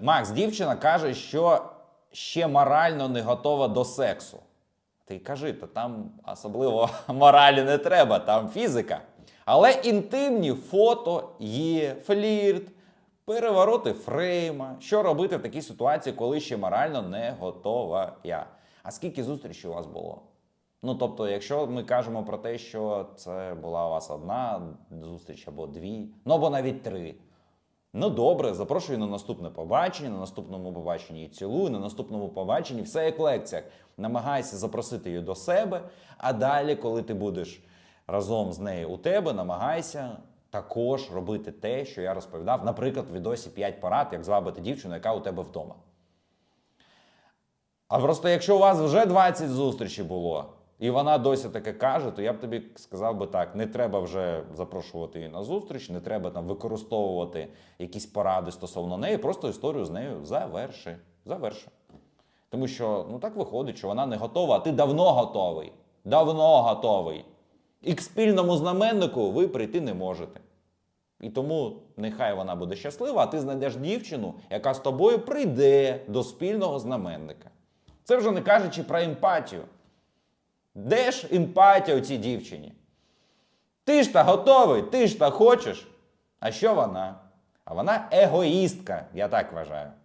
Макс, дівчина каже, що ще морально не готова до сексу. Ти кажи, то там особливо моралі не треба, там фізика. Але інтимні фото є, флірт, перевороти фрейма. Що робити в такій ситуації, коли ще морально не готова я? А скільки зустрічей у вас було? Ну, тобто, якщо ми кажемо про те, що це була у вас одна зустріч або дві, ну або навіть три. Ну добре, запрошую на наступне побачення. На наступному побаченні її цілую, на наступному побаченні все як в лекціях. Намагайся запросити її до себе. А далі, коли ти будеш разом з нею у тебе, намагайся також робити те, що я розповідав, наприклад, в відосі 5 порад, як звабити дівчину, яка у тебе вдома. А просто якщо у вас вже 20 зустрічей було, і вона досі таке каже, то я б тобі сказав би так: не треба вже запрошувати її на зустріч, не треба там використовувати якісь поради стосовно неї, просто історію з нею заверши. Заверши. Тому що ну так виходить, що вона не готова, а ти давно готовий. Давно готовий. І к спільному знаменнику ви прийти не можете. І тому нехай вона буде щаслива, а ти знайдеш дівчину, яка з тобою прийде до спільного знаменника. Це вже не кажучи про емпатію. Де ж емпатія у цій дівчині? Ти ж та готовий, ти ж та хочеш. А що вона? А вона егоїстка, я так вважаю.